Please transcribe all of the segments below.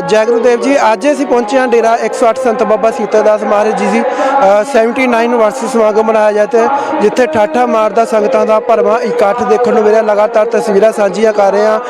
ਜੈ ਗੁਰੂ ਦੇਵ ਜੀ, ਅੱਜ ਅਸੀਂ ਪਹੁੰਚੇ ਹਾਂ ਡੇਰਾ 108 ਸੰਤ ਬਾਬਾ ਸੀਤਾ ਦਾਸ ਮਹਾਰਾਜ ਜੀ ਦੀ 79 ਵਰਸ ਸਮਾਗਮ ਮਨਾਇਆ ਜਾਂਦਾ ਹੈ ਜਿੱਥੇ ਠਾਠਾ ਮਾਰਦਾ ਸੰਗਤਾਂ ਦਾ ਭਰਵਾਂ ਇਕੱਠ ਦੇਖਣ ਨੂੰ ਮਿਲਿਆ। ਲਗਾਤਾਰ ਤਸਵੀਰਾਂ ਸਾਂਝੀਆਂ ਕਰ ਰਹੇ ਹਾਂ।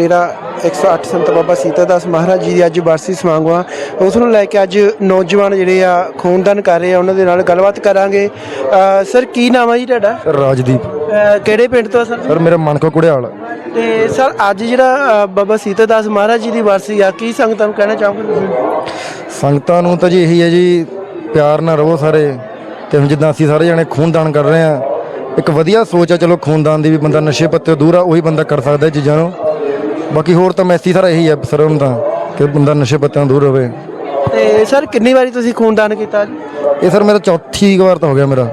ਡੇਰਾ 108 ਸੰਤ ਬਾਬਾ ਸੀਤਾਦਾਸ ਮਹਾਰਾਜ ਜੀ ਦੀ ਅੱਜ ਬਰਸੀ ਸਮਾਗਮ ਉਸ ਨੂੰ ਲੈ ਕੇ ਅੱਜ ਨੌਜਵਾਨ ਜਿਹੜੇ ਆ ਖੂਨਦਾਨ ਕਰ ਰਹੇ ਆ ਉਹਨਾਂ ਦੇ ਨਾਲ ਗੱਲਬਾਤ ਕਰਾਂਗੇ। ਸਰ ਕੀ ਨਾਮ ਆ ਜੀ ਤੁਹਾਡਾ? ਰਾਜਦੀਪ। ਕਿਹੜੇ ਪਿੰਡ ਤੋਂ ਆ ਸਰ? ਸਰ ਮੇਰਾ ਮਨਕੋ ਕੁੜਿਆਲ ਤੇ ਸਰ ਅੱਜ ਜਿਹੜਾ ਬਾਬਾ ਸੀਤਾਦਾਸ ਮਹਾਰਾਜ ਜੀ ਦੀ ਬਰਸੀ ਆ ਕੀ ਸੰਗਤਾਂ ਨੂੰ ਕਹਿਣਾ ਚਾਹੋਗੇ ਤੁਸੀਂ? ਸੰਗਤਾਂ ਨੂੰ ਤਾਂ ਜੀ ਇਹੀ ਹੈ ਜੀ ਪਿਆਰ ਨਾਲ ਰਹੋ ਸਾਰੇ। ਤੇ ਹੁਣ ਜਿੱਦਾਂ ਅਸੀਂ ਸਾਰੇ ਜਣੇ ਖੂਨਦਾਨ ਕਰ ਰਹੇ ਆ ਇੱਕ ਵਧੀਆ ਸੋਚ ਆ ਚਲੋ ਖੂਨਦਾਨ ਦੀ ਵੀ ਬੰਦਾ ਨਸ਼ੇ ਪੱਤੇ ਤੋਂ ਦੂਰ ਆ ਉਹੀ ਬੰਦਾ ਕਰ ਸਕਦਾ ਚੀਜ਼ਾਂ ਨੂੰ। ਬਾਕੀ ਹੋਰ ਤਾਂ ਮੈਸੇਜ ਸਾਰਾ ਇਹੀ ਹੈ ਸਰ ਹੁਣ ਤਾਂ ਕਿ ਬੰਦਾ ਨਸ਼ੇ ਪੱਤਿਆਂ ਤੋਂ ਦੂਰ ਰਹੇ ਤੇ ਸਰ ਕਿੰਨੀ ਵਾਰੀ ਤੁਸੀਂ ਖੂਨਦਾਨ ਕੀਤਾ ਜੀ? ਇਹ ਸਰ ਮੇਰਾ ਚੌਥੀ ਵਾਰ ਤਾਂ ਹੋ ਗਿਆ ਮੇਰਾ।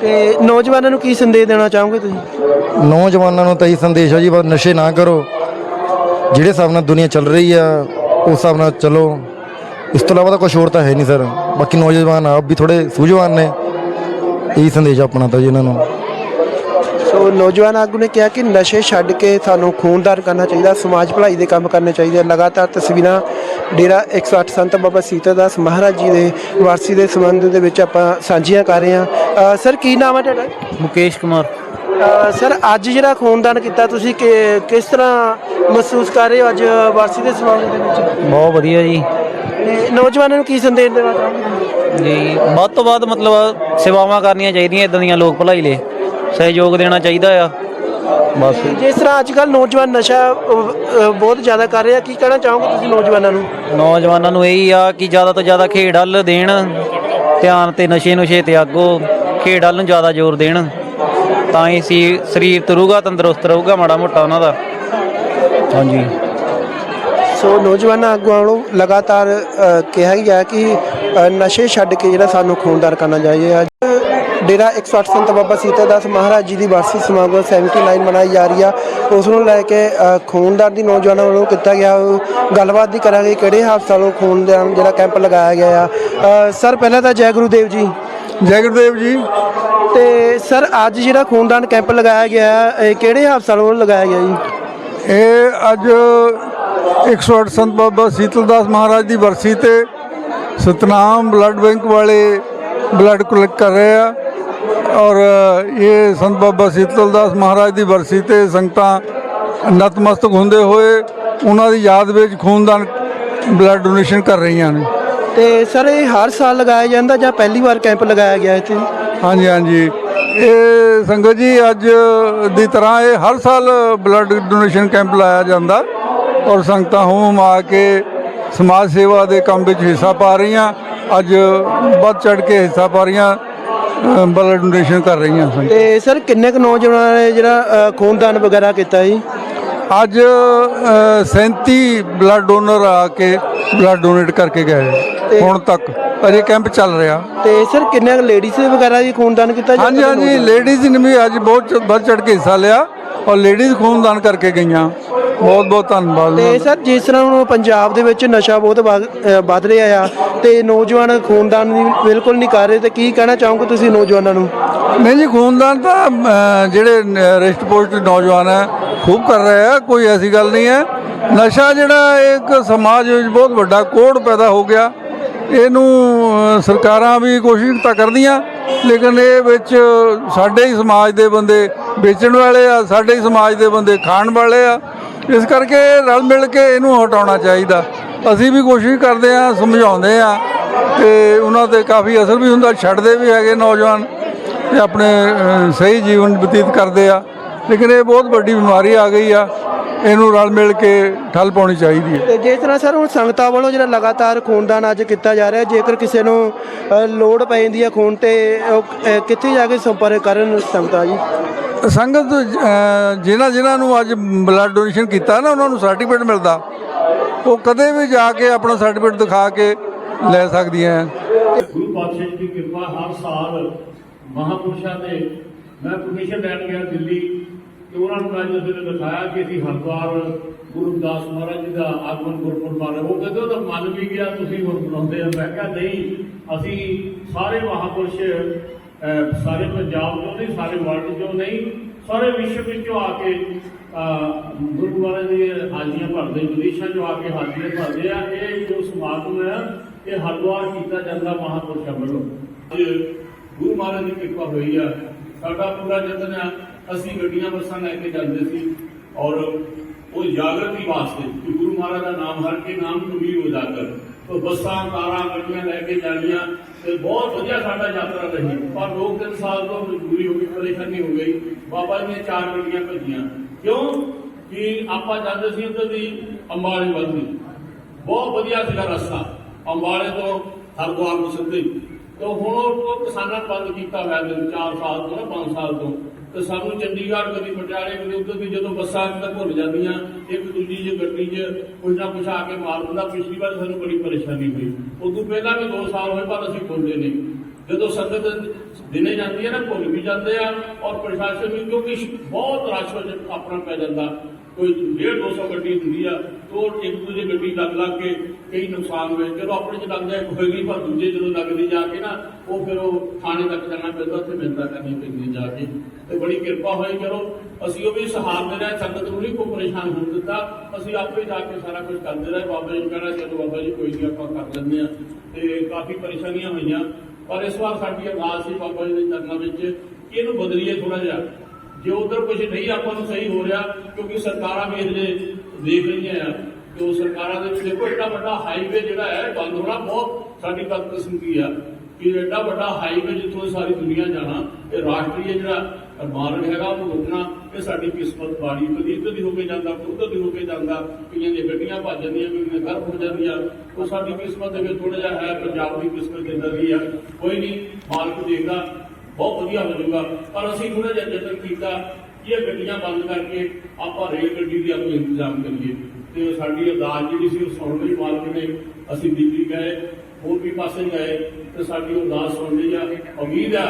ਤੇ ਨੌਜਵਾਨਾਂ ਨੂੰ ਕੀ ਸੰਦੇਸ਼ ਦੇਣਾ ਚਾਹੋਗੇ ਤੁਸੀਂ? ਨੌਜਵਾਨਾਂ ਨੂੰ ਤਾਂ ਇਹੀ ਸੰਦੇਸ਼ ਆ ਜੀ ਬਸ ਨਸ਼ੇ ਨਾ ਕਰੋ। ਜਿਹੜੇ ਹਿਸਾਬ ਨਾਲ ਦੁਨੀਆ ਚੱਲ ਰਹੀ ਆ ਉਸ ਹਿਸਾਬ ਨਾਲ ਚਲੋ। ਇਸ ਤੋਂ ਇਲਾਵਾ ਤਾਂ ਕੁਝ ਹੋਰ ਤਾਂ ਹੈ ਨਹੀਂ ਸਰ। ਬਾਕੀ ਨੌਜਵਾਨ ਆਪ ਵੀ ਥੋੜੇ ਸੂਝਵਾਨ ਨੇ। ਇਹੀ ਸੰਦੇਸ਼ ਆ ਆਪਣਾ ਤਾਂ ਜੀ ਇਹਨਾਂ ਨੂੰ। ਸੋ ਨੌਜਵਾਨ ਆਗੂ ਨੇ ਕਿਹਾ ਕਿ ਨਸ਼ੇ ਛੱਡ ਕੇ ਸਾਨੂੰ ਖੂਨਦਾਨ ਕਰਨਾ ਚਾਹੀਦਾ ਸਮਾਜ ਭਲਾਈ ਦੇ ਕੰਮ ਕਰਨੇ ਚਾਹੀਦੇ ਲਗਾਤਾਰ ਤਸਵੀਰਾਂ ਡੇਰਾ 108 ਸੰਤ ਬਾਬਾ ਸੀਤਾਦਾਸ ਮਹਾਰਾਜ ਜੀ ਦੇ ਵਾਰਸੀ ਦੇ ਸੰਬੰਧ ਦੇ ਵਿੱਚ ਆਪਾਂ ਸਾਂਝੀਆਂ ਕਰ ਰਹੇ ਹਾਂ। ਸਰ ਕੀ ਨਾਮ ਹੈ ਤੁਹਾਡਾ? ਮੁਕੇਸ਼ ਕੁਮਾਰ। ਸਰ ਅੱਜ ਜਿਹੜਾ ਖੂਨਦਾਨ ਕੀਤਾ ਤੁਸੀਂ ਕਿ- ਕਿਸ ਤਰ੍ਹਾਂ ਮਹਿਸੂਸ ਕਰ ਰਹੇ ਹੋ ਅੱਜ ਵਾਰਸੀ ਦੇ ਸਮਾਗਮ ਦੇ ਵਿੱਚ? ਬਹੁਤ ਵਧੀਆ ਜੀ। ਤੇ ਨੌਜਵਾਨਾਂ ਨੂੰ ਕੀ ਸੰਦੇਸ਼ ਦੇਣਾ ਚਾਹੋਗੇ? ਜੀ ਵੱਧ ਤੋਂ ਵੱਧ ਮਤਲਬ ਸੇਵਾਵਾਂ ਕਰਨੀਆਂ ਚਾਹੀਦੀਆਂ ਇਦਾਂ ਦੀਆਂ ਲੋਕ ਭਲਾਈ ਲਈ। ਸਹਿਯੋਗ ਦੇਣਾ ਚਾਹੀਦਾ ਆ। ਬਸ। ਜਿਸ ਤਰ੍ਹਾਂ ਅੱਜ ਕੱਲ ਨੌਜਵਾਨ ਨਸ਼ਾ ਬਹੁਤ ਜ਼ਿਆਦਾ ਕਰ ਰਹੇ ਕੀ ਕਹਿਣਾ ਚਾਹੋਗੇ ਤੁਸੀਂ ਨੌਜਵਾਨਾਂ ਨੂੰ? ਨੌਜਵਾਨਾਂ ਨੂੰ ਇਹੀ ਆ ਕਿ ਜ਼ਿਆਦਾ ਤੋਂ ਜ਼ਿਆਦਾ ਖੇਡ ਵੱਲ ਦੇਣ ਧਿਆਨ ਤੇ ਨਸ਼ੇ ਨੁਸ਼ੇ ਤਿਆਗੋ ਖੇਡ ਵੱਲ ਨੂੰ ਜ਼ਿਆਦਾ ਜ਼ੋਰ ਦੇਣ ਤਾਂ ਹੀ ਸੀ ਸਰੀਰ ਤਰੂਗਾ ਤੰਦਰੁਸਤ ਰਹੂਗਾ ਮਾੜਾ ਮੋਟਾ ਉਹਨਾਂ ਦਾ। ਹਾਂਜੀ। ਸੋ ਨੌਜਵਾਨਾਂ ਆਗੂਆਂ ਵੱਲੋਂ ਲਗਾਤਾਰ ਅ, ਕਿਹਾ ਗਿਆ ਕਿ ਅ, ਨਸ਼ੇ ਛੱਡ ਕੇ ਜਿਹੜਾ ਸਾਨੂੰ ਖੂਨਦਾਨ ਕਰਨਾ ਚਾਹੀਏ ਅੱਜ ਡੇਰਾ 108 ਸੰਤ ਬਾਬਾ ਸੀਤਾਦਾਸ ਮਹਾਰਾਜ ਜੀ ਦੀ ਵਾਰਸੀ ਸਮਾਗਮ 79 ਮਨਾਈ ਜਾ ਰਹੀ ਆ। ਉਸ ਨੂੰ ਲੈ ਕੇ ਖੂਨਦਾਨ ਦੀ ਨੌਜਵਾਨਾਂ ਵੱਲੋਂ ਕੀਤਾ ਗਿਆ। ਗੱਲਬਾਤ ਦੀ ਕਰਾਂਗੇ ਕਿਹੜੇ ਹਸਪਤਾਲ ਵੱਲੋਂ ਖੂਨਦਾਨ ਜਿਹੜਾ ਕੈਂਪ ਲਗਾਇਆ ਗਿਆ ਆ। ਸਰ ਪਹਿਲਾਂ ਤਾਂ ਜੈ ਗੁਰੂਦੇਵ ਜੀ। ਜੈ ਗੁਰਦੇਵ ਜੀ। ਤੇ ਸਰ ਅੱਜ ਜਿਹੜਾ ਖੂਨਦਾਨ ਕੈਂਪ ਲਗਾਇਆ ਗਿਆ ਇਹ ਕਿਹੜੇ ਹਸਪਤਾਲ ਵੱਲੋਂ ਲਗਾਇਆ ਗਿਆ ਜੀ? ਇਹ ਅੱਜ 108 ਸੰਤ ਬਾਬਾ ਸੀਤਲਦਾਸ ਮਹਾਰਾਜ ਦੀ ਵਰਸੀ ਤੇ ਸਤਨਾਮ ਬਲੱਡ ਬੈਂਕ ਵਾਲੇ ਬਲੱਡ ਕਲੈਕਟ ਕਰ ਰਹੇ ਆ। ਔਰ ਇਹ ਸੰਤ ਬਾਬਾ ਸੀਤਲਦਾਸ ਮਹਾਰਾਜ ਦੀ ਵਰਸੀ ਤੇ ਸੰਗਤਾਂ ਨਤਮਸਤਕ ਹੁੰਦੇ ਹੋਏ ਉਹਨਾਂ ਦੀ ਯਾਦ ਵਿੱਚ ਖੂਨਦਾਨ ਬਲੱਡ ਡੋਨੇਸ਼ਨ ਕਰ ਰਹੀਆਂ ਨੇ। ਤੇ ਸਰ ਇਹ ਹਰ ਸਾਲ ਲਗਾਇਆ ਜਾਂਦਾ ਜਾਂ ਪਹਿਲੀ ਵਾਰ ਕੈਂਪ ਲਗਾਇਆ ਗਿਆ ਇੱਥੇ? ਹਾਂਜੀ ਹਾਂਜੀ। ਇਹ ਸੰਗਤ ਜੀ ਅੱਜ ਦੀ ਤਰ੍ਹਾਂ ਇਹ ਹਰ ਸਾਲ ਬਲੱਡ ਡੋਨੇਸ਼ਨ ਕੈਂਪ ਲਾਇਆ ਜਾਂਦਾ ਔਰ ਸੰਗਤਾਂ ਹੋਮ ਆ ਕੇ ਸਮਾਜ ਸੇਵਾ ਦੇ ਕੰਮ ਵਿੱਚ ਹਿੱਸਾ ਪਾ ਰਹੀਆਂ। ਅੱਜ ਵੱਧ ਚੜ ਕੇ ਹਿੱਸਾ ਪਾ ਰਹੀਆਂ। ਬਲੱਡ ਡੋਨੇਸ਼ਨ ਕਰ ਰਹੀਆਂ ਸੰਗਤਾਂ ਤੇ ਸਰ ਕਿੰਨੇ ਕੁ ਨੌਜਵਾਨਾਂ ਨੇ ਜਿਹੜਾ ਅ, ਖੂਨਦਾਨ ਵਗੈਰਾ ਕੀਤਾ ਜੀ? ਅੱਜ ਅ, 37 ਬਲੱਡ ਡੋਨਰ ਆ ਕੇ ਬਲੱਡ ਡੋਨੇਟ ਕਰਕੇ ਗਏ। ਹੁਣ ਤੱਕ ਅਜੇ ਕੈਂਪ ਚੱਲ ਰਿਹਾ। ਤੇ ਸਰ ਕਿੰਨੇ ਲੇਡੀਜ਼ ਵਗੈਰਾ ਜੀ ਖੂਨਦਾਨ ਕੀਤਾ ਜਾਂ ਹਾਂਜੀ ਹਾਂਜੀ? ਲੇਡੀਜ਼ ਨੇ ਵੀ ਅੱਜ ਬਹੁਤ ਚ- ਵੱਧ ਚੜ ਕੇ ਹਿੱਸਾ ਲਿਆ ਔਰ ਲੇਡੀਜ਼ ਖੂਨਦਾਨ ਕਰਕੇ ਗਈਆਂ। ਬਹੁਤ ਬਹੁਤ ਧੰਨਵਾਦ ਤੇ ਸਰ ਜਿਸ ਤਰ੍ਹਾਂ ਹੁਣ ਪੰਜਾਬ ਦੇ ਵਿੱਚ ਨਸ਼ਾ ਬਹੁਤ ਵਧ- ਅ, ਵੱਧ ਰਿਹਾ ਆ ਤੇ ਨੌਜਵਾਨ ਖੂਨਦਾਨ ਦੀ ਬਿਲਕੁਲ ਨਹੀਂ ਕਰ ਰਹੇ ਤੇ ਕੀ ਕਹਿਣਾ ਚਾਹੋਗੇ ਤੁਸੀਂ ਨੌਜਵਾਨਾਂ ਨੂੰ? ਨਹੀਂ ਜੀ ਖੂਨਦਾਨ ਤਾਂ ਜਿਹੜੇ ਰਿਸ਼ਟ ਪੋਸਟ ਨੌਜਵਾਨ ਹੈ ਖੂਬ ਕਰ ਰਹੇ ਆ ਕੋਈ ਐਸੀ ਗੱਲ ਨਹੀਂ ਹੈ। ਨਸ਼ਾ ਜਿਹੜਾ ਇੱਕ ਸਮਾਜ ਵਿੱਚ ਬਹੁਤ ਵੱਡਾ ਕੋੜ ਪੈਦਾ ਹੋ ਗਿਆ। ਇਹਨੂੰ ਅ, ਸਰਕਾਰਾਂ ਵੀ ਕੋਸ਼ਿਸ਼ ਤਾਂ ਕਰਦੀਆਂ ਲੇਕਿਨ ਇਹ ਵਿੱਚ ਸਾਡੇ ਹੀ ਸਮਾਜ ਦੇ ਬੰਦੇ ਵੇਚਣ ਵਾਲੇ ਆ ਸਾਡੇ ਹੀ ਸਮਾਜ ਦੇ ਬੰਦੇ ਖਾਣ ਵਾਲੇ ਆ। ਇਸ ਕਰਕੇ ਰਲ ਮਿਲ ਕੇ ਇਹਨੂੰ ਹਟਾਉਣਾ ਚਾਹੀਦਾ। ਅਸੀਂ ਵੀ ਕੋਸ਼ਿਸ਼ ਕਰਦੇ ਆ ਸਮਝਾਉਂਦੇ ਆ ਤੇ ਉਹਨਾਂ ਤੇ ਕਾਫੀ ਅਸਰ ਵੀ ਹੁੰਦਾ, ਛੱਡਦੇ ਵੀ ਹੈਗੇ ਨੌਜਵਾਨ ਤੇ ਆਪਣੇ ਸਹੀ ਜੀਵਨ ਬਤੀਤ ਕਰਦੇ ਆ। ਲੇਕਿਨ ਇਹ ਬਹੁਤ ਵੱਡੀ ਬਿਮਾਰੀ ਆ ਗਈ ਆ। ਇਹਨੂੰ ਰਲ ਮਿਲ ਕੇ ਠੱਲ ਪਾਉਣੀ ਚਾਹੀਦੀ ਹੈ। ਤੇ ਜਿਸ ਤਰ੍ਹਾਂ ਸਰ ਹੁਣ ਸੰਗਤਾਂ ਵੱਲੋਂ ਜਿਹੜਾ ਲਗਾਤਾਰ ਖੂਨਦਾਨ ਅੱਜ ਕੀਤਾ ਜਾ ਰਿਹਾ ਜੇਕਰ ਕਿਸੇ ਨੂੰ ਅ, ਲੋੜ ਪੈ ਜਾਂਦੀ ਹੈ ਖੂਨ ਤੇ ਉਹ, ਅ, ਕਿੱਥੇ ਜਾ ਕੇ ਸੰਪਰਕ ਕਰਨ ਸੰਗਤਾਂ ਜੀ? ਸੰਗਤ ਜਿਨ੍ਹਾਂ ਜਿਨ੍ਹਾਂ ਨੂੰ ਅੱਜ ਬਲੱਡ ਡੋਨੇਸ਼ਨ ਕੀਤਾ ਨਾ ਉਹਨਾਂ ਨੂੰ ਸਰਟੀਫਿਕੇਟ ਮਿਲਦਾ। ਉਹ ਕਦੇ ਵੀ ਜਾ ਕੇ ਆਪਣਾ ਸਰਟੀਫਿਕੇਟ ਦਿਖਾ ਕੇ ਲੈ ਸਕਦੀਆਂ ਹੈ ਗੁਰੂ ਪਾਤਸ਼ਾਹ ਜੀ ਦੀ ਕਿਰਪਾ ਹਰ ਸਾਲ ਮਹਾਪੁਰਸ਼ਾਂ ਦੇ ਮੈਂ ਪਰਮਿਸ਼ਨ ਲੈਣ ਗਿਆ ਦਿੱਲੀ। ਤੇ ਉਹਨਾਂ ਨੂੰ ਮੈਂ ਜਦੋਂ ਦਿਖਾਇਆ ਕਿ ਅਸੀਂ ਹਰਿਦੁਆਰ ਗੁਰੂ ਰਵਿਦਾਸ ਮਹਾਰਾਜ ਜੀ ਦਾ ਆਗਮਨ ਗੁਰਪੁਰਬ ਮਾਨ ਉਹ ਕਹਿੰਦੇ ਉਹਦਾ ਤਾਂ ਮੰਨ ਵੀ ਗਿਆ, ਤੁਸੀਂ ਹੁਣ ਬਣਾਉਂਦੇ ਆ ਮੈਂ ਕਿਹਾ, ਨਹੀਂ, ਅਸੀਂ ਸਾਰੇ ਮਹਾਪੁਰਸ਼ ਸਾਰੇ ਪੰਜਾਬ ਤੋਂ ਨਹੀਂ, ਸਾਰੇ ਵਰਲਡ ਤੋਂ ਨਹੀਂ, ਸਾਰੇ ਵਿਸ਼ਵ ਵਿੱਚੋਂ ਆ ਕੇ ਗੁਰੂ ਮਹਾਰਾਜ ਦੀ ਹਾਜ਼ਰੀਆਂ ਭਰਦੇ, ਵਿਦੇਸ਼ਾਂ ਚੋਂ ਆ ਕੇ ਹਾਜ਼ਰੀਆਂ ਭਰਦੇ ਆ। ਇਹ ਜੋ ਸਮਾਗਮ ਹੈ, ਇਹ ਹਰਿਦੁਆਰ ਕੀਤਾ ਜਾਂਦਾ ਮਹਾਪੁਰਸ਼ਾਂ ਵੱਲੋਂ। ਅੱਜ ਗੁਰੂ ਮਹਾਰਾਜ ਦੀ ਕਿਰਪਾ ਹੋਈ ਆ। ਸਾਡਾ ਪੂਰਾ ਯਤਨ ਹੈ ਅਸੀਂ ਗੱਡੀਆਂ ਬੱਸਾਂ ਲੈ ਕੇ ਜਾਂਦੇ ਸੀ ਔਰ ਉਹ ਜਾਗਰਤੀ ਵਾਸਤੇ ਕਿ ਗੁਰੂ ਮਹਾਰਾਜ ਦਾ ਨਾਮ ਹਰ ਕੇ ਨਾਮ ਕਬੀਰ ਉਜਾਗਰ ਤੋ ਬੱਸਾਂ, ਕਾਰਾਂ, ਗੱਡੀਆਂ ਲੈ ਕੇ ਜਾਣੀਆਂ ਤੇ ਬਹੁਤ ਵਧੀਆ ਸਾਡਾ ਯਾਤਰਾ ਰਹੀ। ਪਰ ਦੋ ਤਿੰਨ ਸਾਲ ਤੋਂ ਮਜਬੂਰੀ ਹੋ ਗਈ, ਪਰੇਸ਼ਾਨੀ ਹੋ ਗਈ। ਬਾਬਾ ਜੀ ਨੇ ਚਾਰ ਗੱਡੀਆਂ ਭੇਜੀਆਂ। ਕਿਉਂ? ਕਿ ਆਪਾਂ ਜਾਂਦੇ ਸੀ ਉੱਧਰ ਦੀ ਅੰਬਾਲੇ ਵੱਲ ਦੀ। ਬਹੁਤ ਵਧੀਆ ਸੀਗਾ ਰਸਤਾ। ਅੰਬਾਲੇ ਤੋਂ ਹਰਦੁਆਰ ਨੂੰ ਸਿੱਧੇ। ਤੇ ਹੁਣ ਉਹ ਕਿਸਾਨਾਂ ਬੰਦ ਕੀਤਾ ਹੋਇਆ ਦਿਨ 4 ਸਾਲ ਤੋਂ ਨਾ 5 ਸਾਲ ਤੋਂ। ਤੇ ਸਾਨੂੰ ਚੰਡੀਗੜ੍ਹ ਕਦੀ ਪਟਿਆਲੇ, ਕਦੀ ਉੱਧਰ ਦੀ ਜਦੋਂ ਬੱਸਾਂ ਤੱਕ ਭੁੱਲ ਜਾਂਦੀਆਂ, ਇੱਕ ਦੂਜੀ ਜਿਹੀ ਗੱਡੀ 'ਚ ਕੁਝ ਨਾ ਕੁਝ ਆ ਕੇ ਮਾਰ ਦਿੰਦਾ। ਪਿਛਲੀ ਵਾਰ ਸਾਨੂੰ ਬੜੀ ਪਰੇਸ਼ਾਨੀ ਹੋਈ। ਉਦੋਂ ਪਹਿਲਾਂ ਵੀ 2 ਸਾਲ ਹੋਏ, ਪਰ ਅਸੀਂ ਭੁੱਲਦੇ ਨਹੀਂ। ਜਦੋਂ ਸੰਗਤ ਦਿਨੇ ਜਾਂਦੀ ਹੈ ਨਾ ਭੁੱਲ ਵੀ ਜਾਂਦੇ ਆ ਔਰ ਪ੍ਰਸ਼ਾਸਨ ਵੀ ਕਿਉਂਕਿ ਬਹੁਤ ਰਸ਼ ਆਪਣਾ ਪੈ ਜਾਂਦਾ। ਕੋਈ 1.5 200 ਗੱਡੀ ਹੁੰਦੀ ਆ, ਤੋਂ ਇੱਕ ਦੂਜੇ ਗੱਡੀ ਲੱਗ ਲੱਗ ਕੇ ਕਈ ਨੁਕਸਾਨ ਹੋਏ। ਜਦੋਂ ਆਪਣੇ ਚ ਲੱਗਦਾ ਇੱਕ ਹੋਏਗੀ, ਪਰ ਦੂਜੇ ਜਦੋਂ ਲੱਗਦੀ ਜਾ ਕੇ ਨਾ, ਉਹ ਫਿਰ ਉਹ ਥਾਣੇ ਤੱਕ ਜਾਣਾ ਪੈਂਦਾ, ਉੱਥੇ ਮਿੰਤਾ ਕਰਨੀ ਪੈਂਦੀ ਜਾ ਕੇ। ਤੇ ਬੜੀ ਕਿਰਪਾ ਹੋਈ ਚਲੋ ਅਸੀਂ ਉਹ ਵੀ ਸਹਾਰਦੇ ਰਹੇ ਸੰਗਤ ਨੂੰ ਨਹੀਂ ਕੋਈ ਪਰੇਸ਼ਾਨ ਹੋਣ ਦਿੱਤਾ। ਅਸੀਂ ਆਪੇ ਜਾ ਕੇ ਸਾਰਾ ਕੁਝ ਕਰਦੇ ਰਹੇ। ਬਾਬਾ ਜੀ ਨੂੰ ਕਹਿਣਾ ਚਲੋ ਬਾਬਾ ਜੀ, ਕੋਈ ਨਹੀਂ ਆਪਾਂ ਕਰ ਲੈਂਦੇ ਆ ਤੇ ਕਾਫੀ ਪਰੇਸ਼ਾਨੀਆਂ ਹੋਈਆਂ। ਪਰ ਇਸ ਵਾਰ ਸਾਡੀ ਅਰਦਾਸ ਸੀ ਬਾਬਾ ਜੀ ਦੇ ਚਰਨਾਂ ਵਿੱਚ, ਕਿ ਇਹਨੂੰ ਬਦਲੀਏ ਥੋੜਾ ਜਿਹਾ। ਜੇ ਉਧਰ ਕੁਝ ਨਹੀਂ ਆਪਾਂ ਨੂੰ ਸਹੀ ਹੋ ਰਿਹਾ, ਕਿਉਂਕਿ ਸਰਕਾਰਾਂ ਵੀ ਇਹਦੇ ਦੇਖ ਰਹੀਆਂ ਆ ਕਿ ਉਹ ਸਰਕਾਰਾਂ ਦੇ ਵਿੱਚ ਦੇਖੋ ਏਡਾ ਵੱਡਾ ਹਾਈਵੇ ਜਿਹੜਾ ਹੈ ਬੰਦ ਹੋਣਾ ਬਹੁਤ ਸਾਡੀ ਬਦਕਿਸਮਤੀ ਆ। ਕਿ ਏਡਾ ਵੱਡਾ ਹਾਈਵੇ ਜਿੱਥੋਂ ਸਾਰੀ ਦੁਨੀਆ ਜਾਣਾ, ਇਹ ਰਾਸ਼ਟਰੀ ਜਿਹੜਾ ਮਾਰਗ ਹੈਗਾ ਉਹ ਰੋਕਣਾ, ਇਹ ਸਾਡੀ ਕਿਸਮਤ ਬਾੜੀ ਕਦੀ ਇੱਧਰ ਦੀ ਹੋ ਕੇ ਜਾਂਦਾ ਉੱਧਰ ਦੀ ਹੋ ਕੇ ਜਾਂਦਾ, ਕਈਆਂ ਦੀਆਂ ਗੱਡੀਆਂ ਭੱਜ ਜਾਂਦੀਆਂ, ਕਈਆਂ ਦੀਆਂ ਘਰ ਹੋ ਜਾਂਦੀਆਂ, ਉਹ ਸਾਡੀ ਕਿਸਮਤ ਦੇ ਵਿੱਚ ਥੋੜਾ ਜਿਹਾ ਹੈ, ਪੰਜਾਬ ਦੀ ਕਿਸਮਤ ਦੇ ਅੰਦਰ ਵੀ ਆ। ਕੋਈ ਨਹੀਂ, ਮਾਲਕ ਦੇਖਦਾ ਬਹੁਤ ਵਧੀਆ ਹੋ ਜਾਊਗਾ ਪਰ ਅਸੀਂ ਥੋੜਾ ਜਿਹਾ ਯਤਨ ਕੀਤਾ ਕਿ ਇਹ ਗੱਡੀਆਂ ਬੰਦ ਕਰਕੇ ਆਪਾਂ ਰੇਲ ਗੱਡੀ ਦੀ ਆਪਾਂ ਇੰਤਜ਼ਾਮ ਕਰੀਏ ਤੇ ਸਾਡੀ ਅਰਦਾਸ ਜਿਹੜੀ ਸੀ ਉਹ ਸੁਣ ਲਈ ਮਾਲਕ ਨੇ ਅਸੀਂ ਦਿੱਲੀ ਗਏ ਹੋਰ ਵੀ ਪਾਸੇ ਗਏ ਤੇ ਸਾਡੀ ਅਰਦਾਸ ਸੁਣ ਲਈ ਆ ਉਮੀਦ ਆ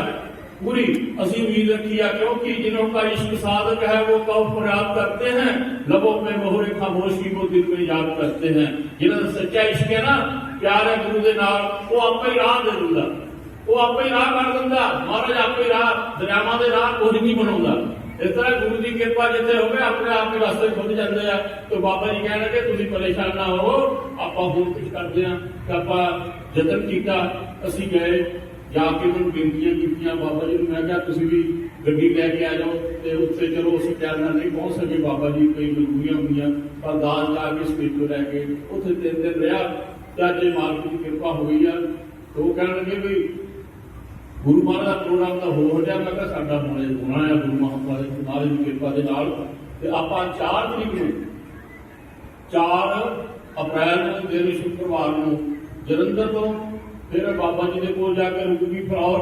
ਪੂਰੀ ਅਸੀਂ ਉਮੀਦ ਰੱਖੀ ਆ क्योंकि जिन्हों का इश्क साधक है वो कब प्रयास करते हैं लबों में मोहरे खामोशी को दिल में याद करते हैं जिन्हों ਦਾ ਸੱਚਾ ਇਸ਼ਕ ਹੈ ਨਾ ਪਿਆਰ ਹੈ ਗੁਰੂ ਦੇ ਨਾਲ ਉਹ ਆਪੇ ਹੀ ਰਾਹ ਦੇ ਦਿੰਦਾ ਉਹ ਆਪੇ ਰਾਹ ਕਰ ਦਿੰਦਾ। ਮਹਾਰਾਜ ਆਪੇ ਰਾਹ, ਦਰਿਆਵਾਂ ਦੇ ਰਾਹ ਕੋਈ ਨਹੀਂ ਬਣਾਉਂਦਾ। ਇਸ ਤਰ੍ਹਾਂ ਗੁਰੂ ਦੀ ਕਿਰਪਾ ਜਿੱਥੇ ਹੋਵੇ, ਆਪਣੇ ਆਪ ਹੀ ਰਸਤੇ ਖੁੱਲ ਜਾਂਦੇ ਆ। ਤੇ ਬਾਬਾ ਜੀ ਕਹਿਣ ਤੁਸੀਂ ਪਰੇਸ਼ਾਨ ਨਾ ਹੋ ਆਪਾਂ ਹੁਣ ਕੁਝ ਕਰਦੇ ਆ। ਕਿ ਆਪਾਂ ਯਤਨ ਕੀਤਾ, ਅਸੀਂ ਗਏ, ਜਾ ਕੇ ਮੈਨੂੰ ਬੇਨਤੀਆਂ ਕੀਤੀਆਂ। ਬਾਬਾ ਜੀ ਨੂੰ ਮੈਂ ਕਿਹਾ, ਤੁਸੀਂ ਵੀ ਗੱਡੀ ਲੈ ਕੇ ਆ ਜਾਓ ਤੇ ਉੱਥੇ ਚਲੋ ਉਸ ਟਾਈਮ ਨਾਲ ਨਹੀਂ ਪਹੁੰਚ ਸਕੇ। ਬਾਬਾ ਜੀ ਕਈ ਮਜਬੂਰੀਆਂ ਹੁੰਦੀਆਂ ਪਰ ਦਾਸ ਲਾ ਕੇ ਸਪੀਡ ਤੋਂ ਲੈ ਕੇ ਉੱਥੇ ਤਿੰਨ ਦਿਨ ਰਿਹਾ। ਤਾਂ ਜੇ ਇਹ ਮਾਲਕ ਦੀ ਕਿਰਪਾ ਹੋਈ ਆ। ਉਹ ਕਹਿਣਗੇ ਵੀ ਗੁਰੂ ਮਹਾਰਾਜ ਦਾ ਪ੍ਰੋਗਰਾਮ ਤਾਂ ਹੋ ਰਿਹਾ, ਮੈਂ ਕਿਹਾ ਸਾਡਾ ਹੋਣੇ ਹੋਣਾ ਹੈ ਗੁਰੂ ਮਹਾਰਾਜ ਦੀ ਕਿਰਪਾ ਦੇ ਨਾਲ। ਤੇ ਆਪਾਂ 4 ਤਰੀਕ ਨੂੰ 4 ਅਪ੍ਰੈਲ ਨੂੰ ਦਿਨ ਸ਼ੁੱਕਰਵਾਰ ਨੂੰ ਜਲੰਧਰ ਤੋਂ, ਫਿਰ ਬਾਬਾ ਜੀ ਦੇ ਕੋਲ ਜਾ ਕੇ ਰੁਕਵੀ ਫਲੌਰ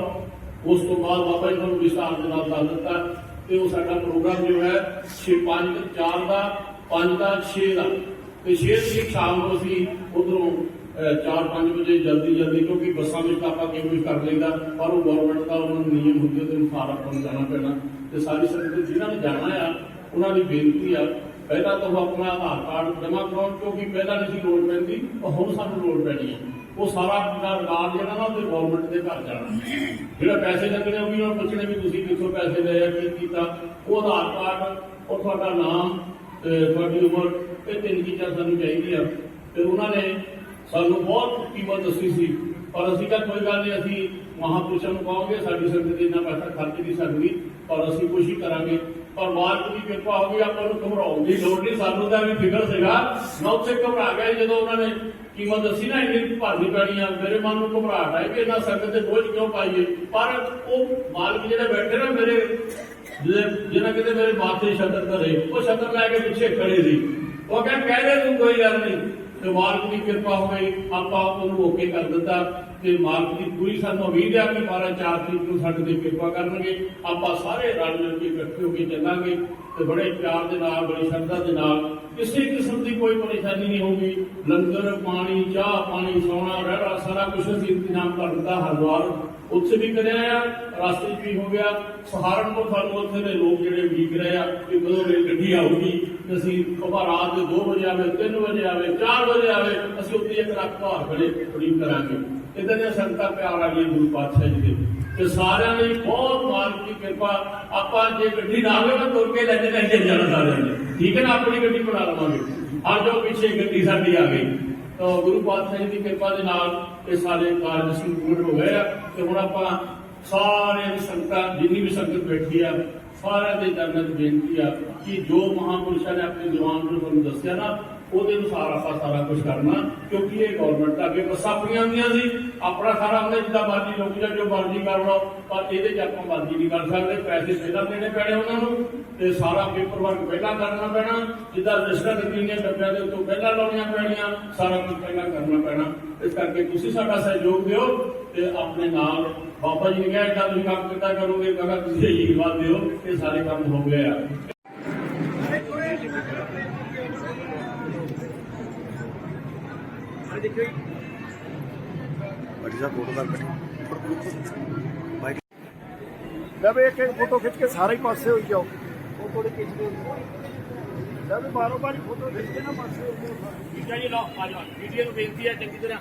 ਉਸ ਤੋਂ ਬਾਅਦ ਬਾਬਾ ਜੀ ਨੂੰ ਵਿਸਤਾਰ ਦੇ ਨਾਲ ਦੱਸ ਦਿੱਤਾ। ਤੇ ਉਹ ਸਾਡਾ ਪ੍ਰੋਗਰਾਮ ਜੋ ਹੈ 6 5 4 ਦਾ 5 ਦਾ 6 ਦਾ। ਤੇ 6 ਤਰੀਕ ਸ਼ਾਮ ਨੂੰ ਅਸੀਂ ਉਧਰੋਂ 4-5 ਵਜੇ ਜਲਦੀ ਜਲਦੀ, ਕਿਉਂਕਿ ਬੱਸਾਂ ਵਿੱਚ ਆਪਾਂ ਕਈ ਕੁਝ ਕਰ ਲੈਂਦਾ ਪਰ ਉਹ ਗਵਰਨਮੈਂਟ ਦਾ ਉਹਨਾਂ ਨੂੰ ਨਿਯਮ ਹੁੰਦੇ ਤੇ ਅਨੁਸਾਰ ਆਪਾਂ ਨੂੰ ਜਾਣਾ ਪੈਣਾ। ਤੇ ਸਾਰੀ ਸੰਗਤ ਜਿਨ੍ਹਾਂ ਨੇ ਜਾਣਾ ਆ, ਉਹਨਾਂ ਦੀ ਬੇਨਤੀ ਆ, ਪਹਿਲਾਂ ਤਾਂ ਉਹ ਆਪਣਾ ਆਧਾਰ ਕਾਰਡ ਜਮ੍ਹਾਂ ਕਰਾਉਣ, ਕਿਉਂਕਿ ਪਹਿਲਾਂ ਨਹੀਂ ਸੀ ਲੋੜ ਪੈਂਦੀ ਉਹ ਹੁਣ ਸਾਨੂੰ ਲੋੜ ਪੈਣੀ ਹੈ ਉਹ ਸਾਰਾ ਪੂਰਾ ਰਿਕਾਰਡ ਜਿਹੜਾ ਨਾ, ਉਹਦੇ ਗਵਰਨਮੈਂਟ ਦੇ ਘਰ ਜਾਣਾ। ਜਿਹੜਾ ਪੈਸੇ ਲੱਗਣੇ, ਉਹ ਵੀ ਉਹਨਾਂ ਨੂੰ ਪੁੱਛਣੇ ਵੀ ਤੁਸੀਂ ਕਿੱਥੋਂ ਪੈਸੇ ਲਏ ਆ, ਕੀ ਕੀਤਾ। ਉਹ ਆਧਾਰ ਕਾਰਡ, ਉਹ ਤੁਹਾਡਾ ਨਾਮ ਤੁਹਾਡੀ ਉਮਰ, ਇਹ ਤਿੰਨ ਚੀਜ਼ਾਂ ਸਾਨੂੰ ਚਾਹੀਦੀਆਂ। ਤੇ ਉਹਨਾਂ ਨੇ ਸਾਨੂੰ ਬਹੁਤ ਕੀਮਤ ਦੱਸੀ ਸੀ ਪਰ ਅਸੀਂ ਕਿਹਾ ਕੋਈ ਗੱਲ ਨਹੀਂ ਅਸੀਂ ਮਹਾਪੁਰਸ਼ਾਂ ਨੂੰ ਕਹਾਂਗੇ ਸਾਡੀ ਸੰਗਤ ਇੰਨਾ ਪੈਸਾ ਖਰਚ ਨਹੀਂ ਸਕਦੀ ਪਰ ਅਸੀਂ ਕੋਸ਼ਿਸ਼ ਕਰਾਂਗੇ ਪਰ ਮਾਲਕ ਦੀ ਕਿਰਪਾ ਹੋ ਗਈ ਆਪਾਂ ਨੂੰ ਘਬਰਾਉਣ ਦੀ ਲੋੜ ਨਹੀਂ ਸਾਨੂੰ ਤਾਂ ਵੀ ਫਿਕਰ ਸੀਗਾ ਮੈਂ ਉੱਥੇ ਘਬਰਾ ਗਿਆ ਜਦੋਂ ਉਹਨਾਂ ਨੇ ਕੀਮਤ ਦੱਸੀ ਨਾ ਇੰਨੀ ਭਰਨੀ ਪੈਣੀ ਆ ਮੇਰੇ ਮਨ ਨੂੰ ਘਬਰਾਹਟ ਆਈ ਕਿ ਇਹਨਾਂ ਸੰਗਤ ਤੇ ਬੋਝ ਕਿਉਂ ਪਾਈਏ ਪਰ ਉਹ ਮਾਲਕ ਜਿਹੜੇ ਬੈਠੇ ਨਾ ਮੇਰੇ ਜਿਹਦੇ- ਜਿਹਨਾਂ ਕਿਤੇ ਮੇਰੇ ਮਾਥੇ ਸ਼ਤਰ ਧਰੇ ਉਹ ਸ਼ਤਰ ਲੈ ਕੇ ਪਿੱਛੇ ਖੜੇ ਸੀ ਉਹ ਕਹਿੰਦੇ ਕਹਿੰਦੇ ਤੂੰ ਕੋਈ ਗੱਲ ਨਹੀਂ ਤੇ ਮਾਲਕ ਦੀ ਕਿਰਪਾ ਹੋ ਗਈ ਆਪਾਂ ਉਹਨੂੰ ਓਕੇ ਕਰ ਦਿੱਤਾ ਤੇ ਮਾਲਕ ਦੀ ਪੂਰੀ ਸਾਨੂੰ ਉਮੀਦ ਹੈ ਕਿ 12 4 ਤਰੀਕ ਨੂੰ ਸਾਡੇ ਤੇ ਕਿਰਪਾ ਕਰਨਗੇ। ਆਪਾਂ ਸਾਰੇ ਰਲ ਮਿਲ ਕੇ ਇਕੱਠੇ ਹੋ ਕੇ ਚੱਲਾਂਗੇ ਤੇ ਬੜੇ ਪਿਆਰ ਦੇ ਨਾਲ, ਬੜੀ ਸ਼ਰਧਾ ਦੇ ਨਾਲ, ਕਿਸੇ ਕਿਸਮ ਦੀ ਕੋਈ ਪਰੇਸ਼ਾਨੀ ਨਹੀਂ ਹੋਊਗੀ। ਲੰਗਰ, ਪਾਣੀ, ਚਾਹ, ਪਾਣੀ ਸੌਣਾ ਰਹਿਣਾ, ਸਾਰਾ ਕੁਝ ਅਸੀਂ ਇੰਤਜ਼ਾਮ ਕਰ ਦਿੱਤਾ, ਹਰਦੁਆਰ ਉੱਥੇ ਵੀ ਕਰਿਆ ਆ, ਰਸਤੇ 'ਚ ਵੀ ਹੋ ਗਿਆ। ਸਹਾਰਨਪੁਰ ਸਾਨੂੰ ਉੱਥੇ ਦੇ ਲੋਕ ਜਿਹੜੇ ਉਡੀਕ ਰਹੇ ਆ ਕਿ ਕਦੋਂ ਰੇਲ ਗੱਡੀ ਆਊਗੀ ਅਸੀਂ ਕਬਾ ਰਾਤ ਦੇ 2 ਵਜੇ ਆਵੇ 3 ਵਜੇ ਆਵੇ 4 ਵਜੇ ਆਵੇ, ਅਸੀਂ ਉੱਥੇ ਇੱਕ ਰੱਖ ਭਾਰ ਖੜੇ ਉਡੀਕ ਕਰਾਂਗੇ। ਇਦਾਂ ਦੀਆਂ ਸੰਗਤਾਂ ਪਿਆਰ ਆ ਗਈ ਗੁਰੂ ਪਾਤਸ਼ਾਹ ਜੀ ਦੇ। ਤੇ ਸਾਰਿਆਂ ਲਈ ਬਹੁਤ ਮਾਲਕ ਦੀ ਕਿਰਪਾ, ਆਪਾਂ ਜੇ ਗੱਡੀ ਨਾ ਆਵੇ ਤਾਂ ਤੁਰ ਕੇ ਲੈ ਕੇ ਲੈ ਕੇ ਜਾਣਾ ਸਾਰਿਆਂ ਨੇ। ਠੀਕ ਹੈ ਨਾ, ਆਪਣੀ ਗੱਡੀ ਬਣਾ ਲਵਾਂਗੇ। ਅੱਜ ਉਹ ਪਿੱਛੇ ਗੱਡੀ ਸਾਡੀ ਆ ਗਈ। ਤਾਂ ਗੁਰੂ ਪਾਤਸ਼ਾਹ ਜੀ ਦੀ ਕਿਰਪਾ ਦੇ ਨਾਲ ਇਹ ਸਾਰੇ ਕਾਰਜ ਸੰਪੂਰਨ ਹੋ ਗਏ ਆ ਤੇ ਹੁਣ ਆਪਾਂ ਸਾਰੇ ਸੰਗਤਾਂ, ਜਿੰਨੀ ਵੀ ਸੰਗਤ ਬੈਠੀ ਆ, ਸਾਰਿਆਂ ਦੇ ਚਰਨਾਂ 'ਚ ਬੇਨਤੀ ਆ ਕਿ ਜੋ ਮਹਾਂਪੁਰਸ਼ਾਂ ਨੇ ਆਪਣੇ ਜਵਾਨ ਨੂੰ ਤੁਹਾਨੂੰ ਦੱਸਿਆ ਨਾ ਉਹਦੇ ਅਨੁਸਾਰ ਆਪਾਂ ਸਾਰਾ ਕੁਝ ਕਰਨਾ, ਕਿਉਂਕਿ ਇਹ ਗਵਰਨਮੈਂਟ ਦਾ ਅੱਗੇ ਬੱਸਾਂ ਆਪਣੀਆਂ ਹੁੰਦੀਆਂ ਸੀ, ਆਪਣਾ ਸਾਰਾ ਉਹਨੇ ਜਿੱਦਾਂ ਮਰਜ਼ੀ ਲੋਕ ਜਾਂ ਜੋ ਮਰਜ਼ੀ ਕਰ ਪਰ ਇਹਦੇ 'ਚ ਆਪਾਂ ਮਰਜ਼ੀ ਨਹੀਂ ਕਰ ਸਕਦੇ, ਪੈਸੇ ਪਹਿਲਾਂ ਦੇਣੇ ਪੈਣੇ ਉਹਨਾਂ ਨੂੰ, ਤੇ ਸਾਰਾ ਪੇਪਰ ਵਰਕ ਪਹਿਲਾਂ ਕਰਨਾ ਪੈਣਾ, ਜਿੱਦਾਂ ਰਜਿਸਟਰ ਦਿੱਤੀਆਂ ਡੱਬਿਆਂ ਦੇ ਉੱਤੇ ਪਹਿਲਾਂ ਲਾਉਣੀਆਂ ਪੈਣੀਆਂ, ਸਾਰਾ ਕੁਝ ਪਹਿਲਾਂ ਕਰਨਾ ਪੈਣਾ। ਇਸ ਕਰਕੇ ਤੁਸੀਂ ਸਾਡਾ ਸਹਿਯੋਗ ਦਿਓ, ਤੇ ਆਪਣੇ ਨਾਲ ਬਾਬਾ ਜੀ ਨੇ ਕਿਹਾ ਏਦਾਂ ਤੁਸੀਂ ਕੰਮ ਕਿੱਦਾਂ ਕਰੋਗੇ? ਮੈਂ ਕਿਹਾ, ਤੁਸੀਂ ਅਸ਼ੀਰਵਾਦ ਦਿਓ, ਇਹ ਸਾਰੇ ਕੰਮ ਹੋ ਗਏ ਆ। ਲੈ ਵੀ ਇੱਕ ਇੱਕ ਫੋਟੋ ਖਿੱਚ ਕੇ ਸਾਰੇ ਹੀ ਪਾਸੇ ਹੋਈ ਜਾਓ। ਉਹ ਥੋੜੀ ਖਿੱਚਦੇ ਲੈ ਵੀ ਬਾਰੋ ਬਾਰੀ ਫੋਟੋ ਖਿੱਚ ਕੇ ਨਾ ਪਾਸੇ ਹੋ ਜਾਓ। ਠੀਕ ਹੈ ਜੀ ਲਓ ਆ ਜਾਓ। ਵੀਡੀਓ ਨੂੰ ਬੇਨਤੀ ਹੈ ਚੰਗੀ ਤਰ੍ਹਾਂ।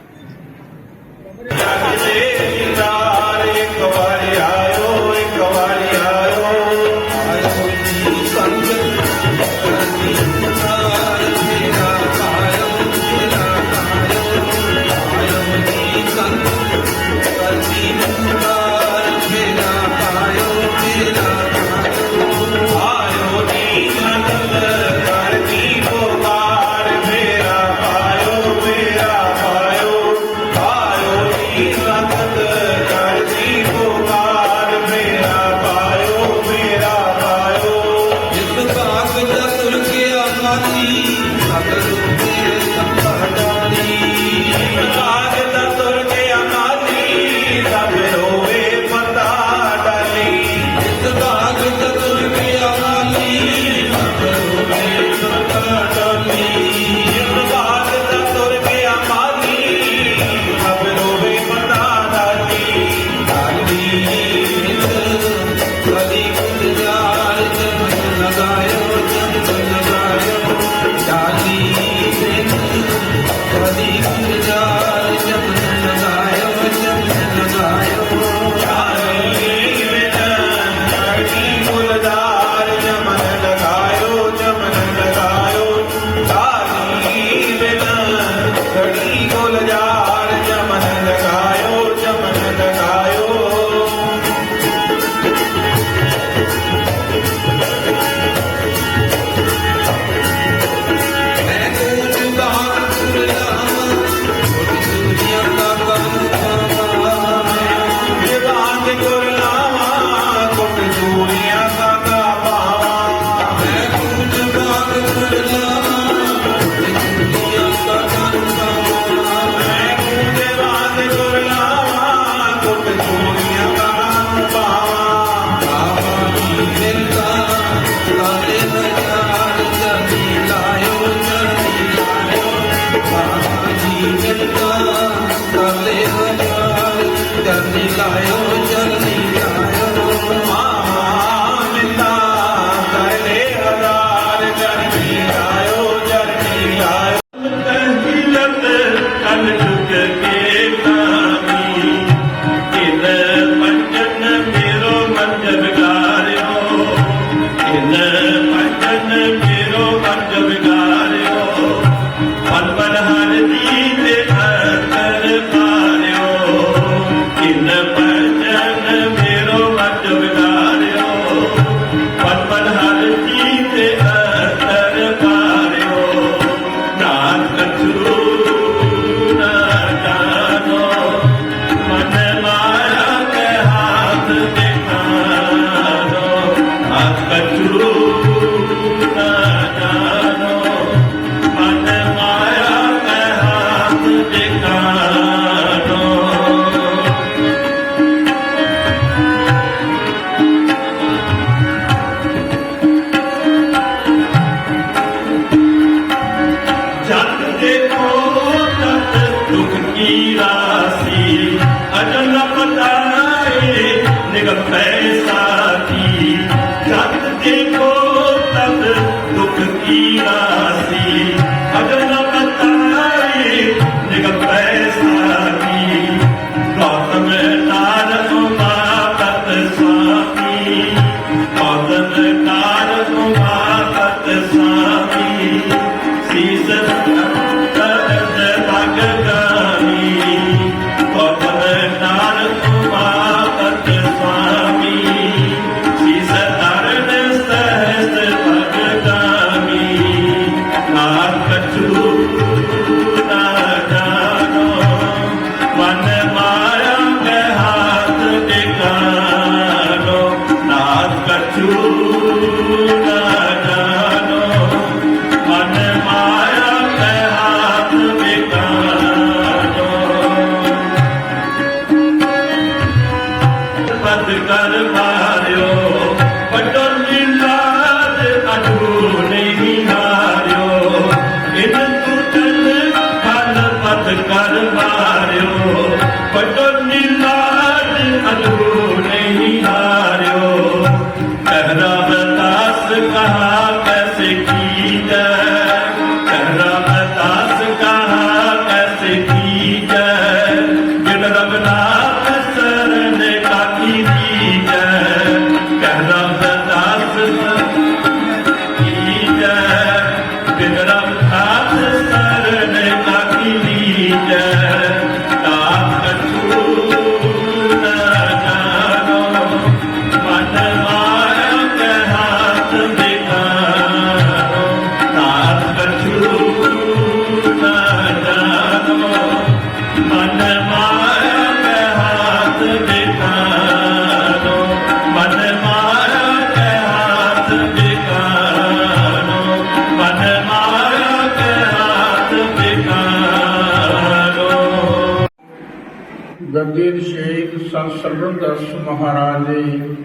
ਮਹਾਰਾਜ ਜੀ,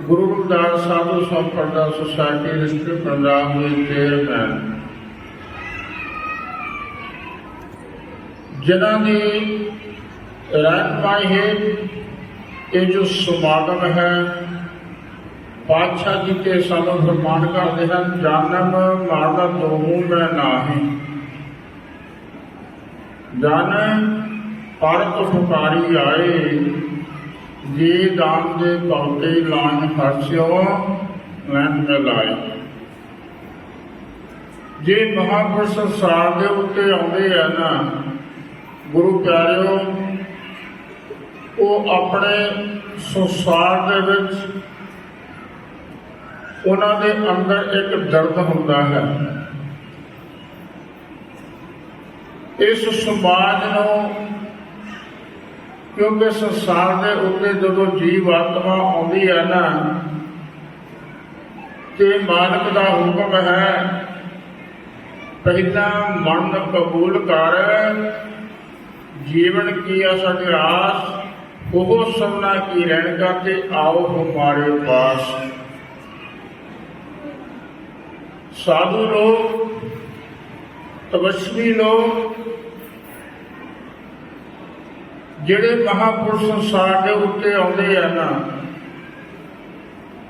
ਗੁਰੂ ਰਵਿਦਾਸ ਸਾਧੂ ਸੰਪਰਦਾ ਸੁਸਾਇਟੀ ਡਿਸਟ੍ਰਿਕਟ ਪੰਜਾਬ ਦੇ ਚੇਅਰਮੈਨ ਜਿਨ੍ਹਾਂ ਦੀ ਰਹਿਨਮਾਈ ਹੈ, ਇਹ ਜੋ ਸਮਾਗਮ ਹੈ, ਪਾਤਸ਼ਾਹ ਜੀ ਤੇ ਸਾਨੂੰ ਫਰਮਾਨ ਕਰਦੇ ਹਨ, ਜਨਮ ਮਾਰਦਾ ਮੂੰਹ ਮੈਂ ਨਾਹੀ। ਜਨ ਪਰਤ ਫੁਕਾਰੀ ਆਏ ਜੀ ਦਾਨ ਦੇ ਭਉਤੇ ਲਾਨ ਹਰਸਿਓ ਲੈਣ ਮੈਂ ਜੇ ਮਹਾਪੁਰਸ਼ ਸੰਸਾਰ ਦੇ ਉੱਤੇ ਆਉਂਦੇ ਆ ਨਾ, ਗੁਰੂ ਪਿਆਰਿਓ, ਉਹ ਆਪਣੇ ਸੰਸਾਰ ਦੇ ਵਿੱਚ ਉਹਨਾਂ ਦੇ ਅੰਦਰ ਇੱਕ ਦਰਦ ਹੁੰਦਾ ਹੈ। ਇਸ ਸਮਾਜ ਨੂੰ ਕਿਉਂਕਿ ਸੰਸਾਰ ਦੇ ਉੱਤੇ ਜਦੋਂ ਜੀਵ ਆਤਮਾ ਆਉਂਦੀ ਹੈ ਨਾ, ਤੇ ਮਾਲਕ ਦਾ ਹੁਕਮ ਹੈ, ਪਹਿਲਾ ਮਨ ਕਬੂਲ ਕਰ, ਜੀਵਨ ਕੀ ਆ ਸਾਡੇ ਆਸ ਉਹ ਸਭਨਾ ਕੀ ਰਹਿਣ ਕਾ ਤੇ ਆਓ ਹਮਾਰੇ ਪਾਸ। ਸਾਧੂ ਲੋਕ, ਤਪਸਵੀ ਲੋਕ ਜਿਹੜੇ ਮਹਾਪੁਰਸ਼ ਸੰਸਾਰ ਦੇ ਉੱਤੇ ਆਉਂਦੇ ਆ ਨਾ,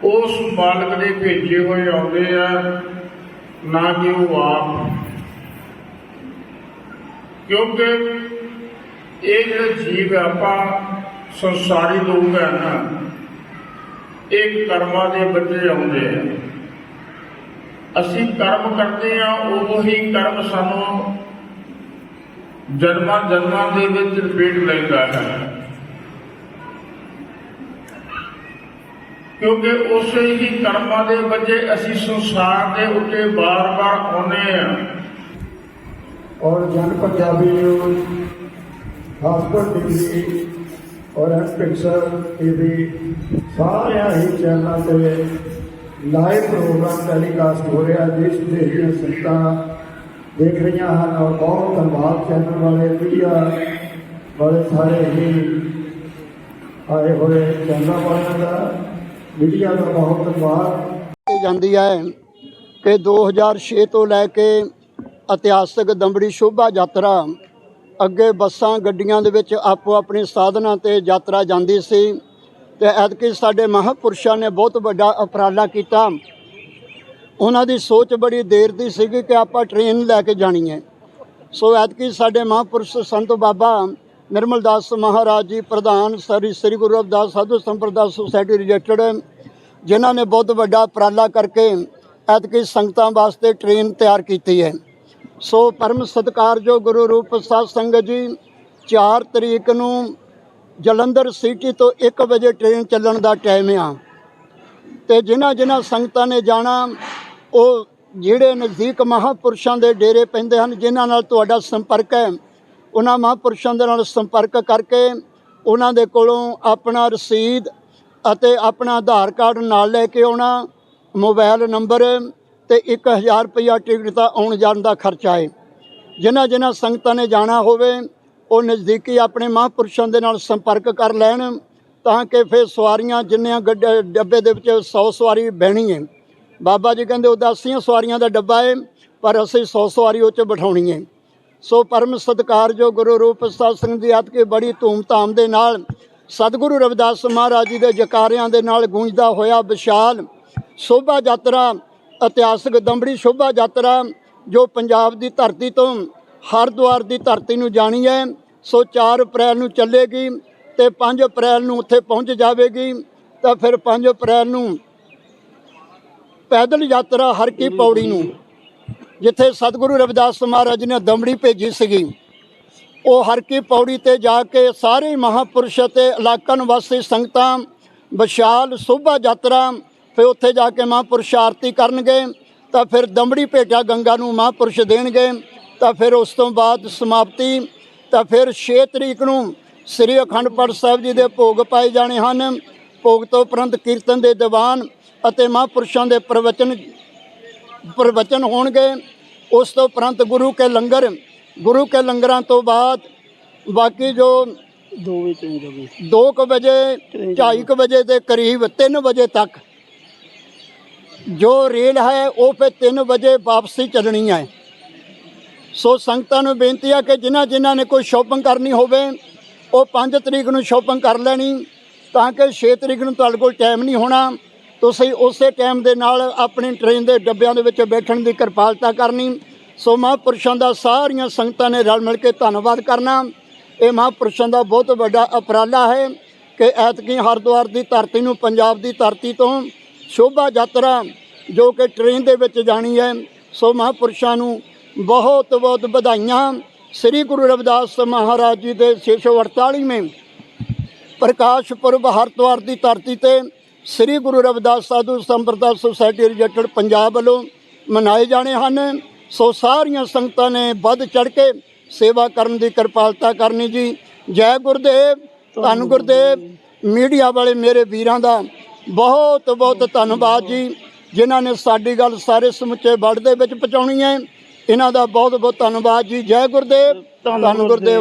ਉਸ ਮਾਲਕ ਦੇ ਭੇਜੇ ਹੋਏ ਆਉਂਦੇ ਆ, ਨਾ ਕਿ ਉਹ ਆਪ। ਕਿਉਂਕਿ ਇਹ ਜਿਹੜੇ ਜੀਵ ਆਪਾਂ ਸੰਸਾਰੀ ਲੋਕ ਹੈ ਨਾ, ਇਹ ਕਰਮਾਂ ਦੇ ਬੱਚੇ ਆਉਂਦੇ ਆ। ਅਸੀਂ ਕਰਮ ਕਰਦੇ ਆ ਉਹ ਹੀ ਕਰਮ ਸਾਨੂੰ ਜਨਮਾਂ ਜਨਮਾਂ ਦੇ ਵਿੱਚ ਰਿਪੀਟ ਲੈਂਦਾ ਹੈ ਕਿਉਂਕਿ ਉਸੇ ਹੀ ਕਰਮਾਂ ਦੇ ਵਜੇ ਅਸੀਂ ਸੰਸਾਰ ਦੇ ਉੱਤੇ ਬਾਰ-ਬਾਰ ਆਉਂਦੇ ਆ ਔਰ ਜਨ ਪੰਜਾਬੀ ਨਿਊਜ਼ ਹਸਬੰਡ ਡਿਗਰੀ ਔਰ ਐਕਸਪੈਕਸਰ ਟੀਵੀ ਸਾਰਿਆਂ ਹੀ ਚੈਨਲਾਂ ਤੇ ਲਾਈਵ ਪ੍ਰੋਗਰਾਮ ਟੈਲੀਕਾਸਟ ਹੋ ਰਿਹਾ ਦੇਸ਼ ਵਿਦੇਸ਼ ਦੀਆਂ ਸੰਗਤਾਂ ਦੇਖ ਰਹੀਆਂ ਹਨ ਔਰ ਬਹੁਤ ਧੰਨਵਾਦ ਚੈਨਲ ਵਾਲੇ ਮੀਡੀਆ ਵਾਲੇ ਸਾਰੇ ਹੀ ਆਏ ਹੋਏ ਚੈਨਲਾਂ ਵਾਲਿਆਂ ਦਾ, ਮੀਡੀਆ ਦਾ ਬਹੁਤ ਧੰਨਵਾਦ। ਜਾਂਦੀ ਹੈ ਕਿ 2006 ਤੋਂ ਲੈ ਕੇ ਇਤਿਹਾਸਕ ਦੰਬੜੀ ਸ਼ੋਭਾ ਯਾਤਰਾ, ਅੱਗੇ ਬੱਸਾਂ, ਗੱਡੀਆਂ ਦੇ ਵਿੱਚ ਆਪੋ ਆਪਣੇ ਸਾਧਨਾਂ ਤੇ ਯਾਤਰਾ ਜਾਂਦੀ ਸੀ ਤੇ ਐਤਕੀ ਸਾਡੇ ਮਹਾਪੁਰਸ਼ਾਂ ਨੇ ਬਹੁਤ ਵੱਡਾ ਉਪਰਾਲਾ ਕੀਤਾ। ਉਹਨਾਂ ਦੀ ਸੋਚ ਬੜੀ ਦੇਰ ਦੀ ਸੀਗੀ ਕਿ ਆਪਾਂ ਟ੍ਰੇਨ ਲੈ ਕੇ ਜਾਣੀ ਹੈ। ਸੋ ਐਤਕੀ ਸਾਡੇ ਮਹਾਂਪੁਰਸ਼ ਸੰਤ ਬਾਬਾ ਨਿਰਮਲ ਦਾਸ ਮਹਾਰਾਜ ਜੀ, ਪ੍ਰਧਾਨ ਸ੍ਰੀ ਸ੍ਰੀ ਗੁਰੂ ਰਵਿਦਾਸ ਸਾਧੂ ਸੰਪਰਦਾ ਸੁਸਾਇਟੀ ਰਜਿਸਟਰਡ ਜਿਨ੍ਹਾਂ ਨੇ ਬਹੁਤ ਵੱਡਾ ਉਪਰਾਲਾ ਕਰਕੇ ਐਤਕੀ ਸੰਗਤਾਂ ਵਾਸਤੇ ਟ੍ਰੇਨ ਤਿਆਰ ਕੀਤੀ ਹੈ। ਸੋ ਪਰਮ ਸਤਿਕਾਰਯੋਗ ਗੁਰੂ ਰੂਪ ਸਾਧ ਸੰਗਤ ਜੀ 4 ਤਰੀਕ ਨੂੰ ਜਲੰਧਰ ਸਿਟੀ ਤੋਂ 1 ਵਜੇ ਟ੍ਰੇਨ ਚੱਲਣ ਦਾ ਟਾਈਮ ਆ। ਤੇ ਜਿਨ੍ਹਾਂ ਜਿਨ੍ਹਾਂ ਸੰਗਤਾਂ ਨੇ ਜਾਣਾ, ਉਹ ਜਿਹੜੇ ਨਜ਼ਦੀਕ ਮਹਾਪੁਰਸ਼ਾਂ ਦੇ ਡੇਰੇ ਪੈਂਦੇ ਹਨ, ਜਿਨ੍ਹਾਂ ਨਾਲ ਤੁਹਾਡਾ ਸੰਪਰਕ ਹੈ, ਉਹਨਾਂ ਮਹਾਪੁਰਸ਼ਾਂ ਦੇ ਨਾਲ ਸੰਪਰਕ ਕਰਕੇ ਉਹਨਾਂ ਦੇ ਕੋਲੋਂ ਆਪਣਾ ਰਸੀਦ ਅਤੇ ਆਪਣਾ ਆਧਾਰ ਕਾਰਡ ਨਾਲ ਲੈ ਕੇ ਆਉਣਾ, ਮੋਬਾਈਲ ਨੰਬਰ ਤੇ 1000 ਰੁਪਇਆ ਟਿਕਟ ਦਾ ਆਉਣ ਜਾਣ ਦਾ ਖਰਚਾ ਹੈ। ਜਿਨ੍ਹਾਂ ਜਿਨ੍ਹਾਂ ਸੰਗਤਾਂ ਨੇ ਜਾਣਾ ਹੋਵੇ, ਉਹ ਨਜ਼ਦੀਕੀ ਆਪਣੇ ਮਹਾਂਪੁਰਸ਼ਾਂ ਦੇ ਨਾਲ ਸੰਪਰਕ ਕਰ ਲੈਣ ਤਾਂ ਕਿ ਫਿਰ ਸਵਾਰੀਆਂ ਜਿੰਨੀਆਂ ਗੱਡ- ਡੱਬੇ ਦੇ ਵਿੱਚ 100 ਸਵਾਰੀ ਬਹਿਣੀ ਹੈ ਬਾਬਾ ਜੀ ਕਹਿੰਦੇ ਉਹਦਾ 80 ਸਵਾਰੀਆਂ ਦਾ ਡੱਬਾ ਹੈ ਪਰ ਅਸੀਂ 100 ਸਵਾਰੀ ਉਹ 'ਚ ਬਿਠਾਉਣੀ ਹੈ ਸੋ ਪਰਮ ਸਤਿਕਾਰਯੋਗ ਗੁਰੂ ਰੂਪ ਸਾਧ ਸੰਗਤ ਦੀ ਆਤ ਕੇ ਬੜੀ ਧੂਮ-ਧਾਮ ਦੇ ਨਾਲ ਸਤਿਗੁਰੂ ਰਵਿਦਾਸ ਮਹਾਰਾਜ ਜੀ ਦੇ ਜਕਾਰਿਆਂ ਦੇ ਨਾਲ ਗੂੰਜਦਾ ਹੋਇਆ ਵਿਸ਼ਾਲ ਸ਼ੋਭਾ ਯਾਤਰਾ, ਇਤਿਹਾਸਕ ਦੰਬੜੀ ਸ਼ੋਭਾ ਯਾਤਰਾ, ਜੋ ਪੰਜਾਬ ਦੀ ਧਰਤੀ ਤੋਂ ਹਰਿਦੁਆਰ ਦੀ ਧਰਤੀ ਨੂੰ ਜਾਣੀ ਹੈ ਸੋ 4 ਅਪ੍ਰੈਲ ਨੂੰ ਚੱਲੇਗੀ। ਤੇ 5 ਅਪ੍ਰੈਲ ਨੂੰ ਉੱਥੇ ਪਹੁੰਚ ਜਾਵੇਗੀ, ਤਾਂ ਫਿਰ 5 ਅਪ੍ਰੈਲ ਨੂੰ ਪੈਦਲ ਯਾਤਰਾ ਹਰ ਕੀ ਪੌੜੀ ਨੂੰ, ਜਿੱਥੇ ਸਤਿਗੁਰੂ ਰਵਿਦਾਸ ਮਹਾਰਾਜ ਨੇ ਦਮੜੀ ਭੇਜੀ ਸੀਗੀ। ਉਹ ਹਰ ਕੀ ਪੌੜੀ ਤੇ ਜਾ ਕੇ ਸਾਰੇ ਮਹਾਪੁਰਸ਼ ਤੇ ਇਲਾਕਾ ਨਿਵਾਸੀ ਸੰਗਤਾਂ, ਵਿਸ਼ਾਲ ਸ਼ੋਭਾ ਯਾਤਰਾ, ਫਿਰ ਉੱਥੇ ਜਾ ਕੇ ਮਹਾਪੁਰਸ਼ ਆਰਤੀ ਕਰਨਗੇ, ਤਾਂ ਫਿਰ ਦਮੜੀ ਭੇਟਾ ਗੰਗਾ ਨੂੰ ਮਹਾਪੁਰਸ਼ ਦੇਣਗੇ, ਤਾਂ ਫਿਰ ਉਸ ਤੋਂ ਬਾਅਦ ਸਮਾਪਤੀ, ਤਾਂ ਫਿਰ 6 ਤਰੀਕ ਨੂੰ ਸ੍ਰੀ ਅਖੰਡ ਪਾਠ ਸਾਹਿਬ ਜੀ ਦੇ ਭੋਗ ਪਾਏ ਜਾਣੇ ਹਨ। ਭੋਗ ਤੋਂ ਉਪਰੰਤ ਕੀਰਤਨ ਦੇ ਦੀਵਾਨ ਅਤੇ ਮਹਾਪੁਰਸ਼ਾਂ ਦੇ ਪ੍ਰਵਚਨ ਪ੍ਰਵਚਨ ਹੋਣਗੇ। ਉਸ ਤੋਂ ਉਪਰੰਤ ਗੁਰੂ ਕੇ ਲੰਗਰ ਗੁਰੂ ਕੇ ਲੰਗਰਾਂ ਤੋਂ ਬਾਅਦ ਬਾਕੀ ਜੋ ਦੋ ਕੁ ਵਜੇ 2:30 ਵਜੇ ਦੇ ਕਰੀਬ 3 ਵਜੇ ਤੱਕ ਜੋ ਰੇਲ ਹੈ ਉਹ ਫਿਰ 3 ਵਜੇ ਵਾਪਸੀ ਚੱਲਣੀ ਹੈ। ਸੋ ਸੰਗਤਾਂ ਨੂੰ ਬੇਨਤੀ ਹੈ ਕਿ ਜਿਨ੍ਹਾਂ ਜਿਨ੍ਹਾਂ ਨੇ ਕੋਈ ਸ਼ਾਪਿੰਗ ਕਰਨੀ ਹੋਵੇ ਉਹ 5 ਤਰੀਕ ਨੂੰ ਸ਼ੋਪਿੰਗ ਕਰ ਲੈਣੀ ਤਾਂ ਕਿ 6 ਤਰੀਕ ਨੂੰ ਤੁਹਾਡੇ ਕੋਲ ਟਾਈਮ ਨਹੀਂ ਹੋਣਾ। ਤੁਸੀਂ ਉਸੇ ਟਾਈਮ ਦੇ ਨਾਲ ਆਪਣੀ ਟ੍ਰੇਨ ਦੇ ਡੱਬਿਆਂ ਦੇ ਵਿੱਚ ਬੈਠਣ ਦੀ ਕਿਰਪਾਲਤਾ ਕਰਨੀ। ਸੋ ਮਹਾਂਪੁਰਸ਼ਾਂ ਦਾ ਸਾਰੀਆਂ ਸੰਗਤਾਂ ਨੇ ਰਲ ਮਿਲ ਕੇ ਧੰਨਵਾਦ ਕਰਨਾ। ਇਹ ਮਹਾਂਪੁਰਸ਼ਾਂ ਦਾ ਬਹੁਤ ਵੱਡਾ ਉਪਰਾਲਾ ਹੈ ਕਿ ਐਤਕੀ ਹਰਿਦੁਆਰ ਦੀ ਧਰਤੀ ਨੂੰ ਪੰਜਾਬ ਦੀ ਧਰਤੀ ਤੋਂ ਸ਼ੋਭਾ ਯਾਤਰਾ ਜੋ ਕਿ ਟ੍ਰੇਨ ਦੇ ਵਿੱਚ ਜਾਣੀ ਹੈ। ਸੋ ਮਹਾਂਪੁਰਸ਼ਾਂ ਨੂੰ ਬਹੁਤ ਬਹੁਤ ਵਧਾਈਆਂ। ਸ੍ਰੀ ਗੁਰੂ ਰਵਿਦਾਸ ਮਹਾਰਾਜ ਜੀ ਦੇ 648ਵੇਂ ਪ੍ਰਕਾਸ਼ ਪੁਰਬ ਹਰਿਦੁਆਰ ਦੀ ਧਰਤੀ ਤੇ ਸ੍ਰੀ ਗੁਰੂ ਰਵਿਦਾਸ ਸਾਧੂ ਸੰਪਰਦਾ ਸੁਸਾਇਟੀ ਰਜਿਸਟਰਡ ਪੰਜਾਬ ਵੱਲੋਂ ਮਨਾਏ ਜਾਣੇ ਹਨ। ਸੋ ਸਾਰੀਆਂ ਸੰਗਤਾਂ ਨੇ ਵੱਧ ਚੜ ਕੇ ਸੇਵਾ ਕਰਨ ਦੀ ਕਿਰਪਾਲਤਾ ਕਰਨੀ ਜੀ। ਜੈ ਗੁਰਦੇਵ ਧੰਨ ਗੁਰਦੇਵ। ਮੀਡੀਆ ਵਾਲੇ ਮੇਰੇ ਵੀਰਾਂ ਦਾ ਬਹੁਤ ਬਹੁਤ ਧੰਨਵਾਦ ਜੀ ਜਿਨ੍ਹਾਂ ਨੇ ਸਾਡੀ ਗੱਲ ਸਾਰੇ ਸਮੁੱਚੇ ਵਰਲਡ ਦੇ ਵਿੱਚ ਪਹੁੰਚਾਉਣੀ ਹੈ। ਇਹਨਾਂ ਦਾ ਬਹੁਤ ਬਹੁਤ ਧੰਨਵਾਦ ਜੀ। ਜੈ ਗੁਰਦੇਵ ਧੰਨ ਗੁਰਦੇਵ।